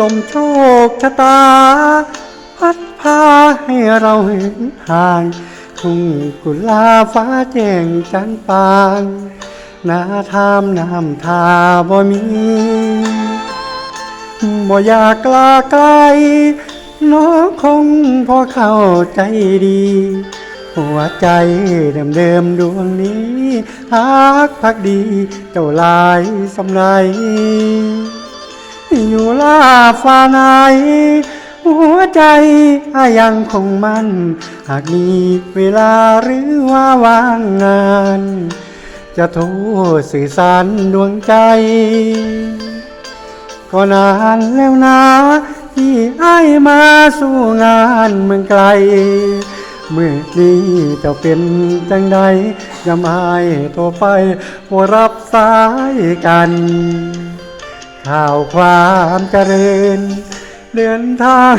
ลมโชคชะตา พัดพาให้เราเห็นห่างทุ่งกุลาฟ้าแจ้งจันปางนาทามน้ำทาบ่มีบ่อยากลาไกล น้องคงพอเข้าใจดี หัวใจเดิมเดิมดวงนี้ฮักพักดี เจ้าลายสำไร อยู่ลาฟ้าไหนหัวใจอายังคงมันหากมีเวลาหรือว่าว่างงาน จะโทรสื่อสารดวงใจ ก็นานแล้วนะ ที่ไอ้ายมาสู่งานเมืองไกล เมื่อนี้จะเป็นจังใดยำอายโทรไปว่ารับสายกัน ข่าวความเจริญเดินทาง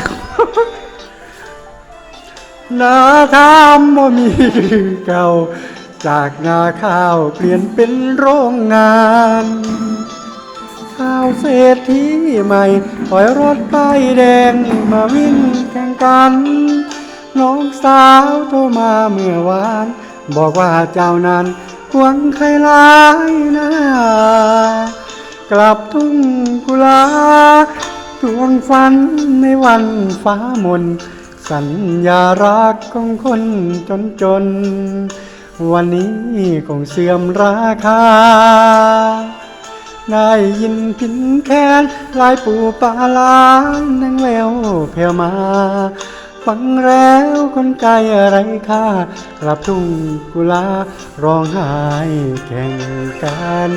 นาทามบ่มีเก่า จากนาข้าวเปลี่ยนเป็นโรงงาน ข้าวเศรษฐีใหม่ถอยรถป้ายแดงมาวิ่งแข่งกัน น้องสาวโทรมาเมื่อวาน บอกว่าเจ้านั้นหวงใครหลายหน้า ลับทุ่งกุลาทวงฝันในวันฟ้ามน สัญญารักของคนจนจน วันนี้คงเสื่อมราคา ได้ยินพินแค้นลายปูปลาลานนังแววแผ่วมาฟังแล้วคนใจอะไรค่ากลับทุ่งกุลาร้องไห้แข่งกัน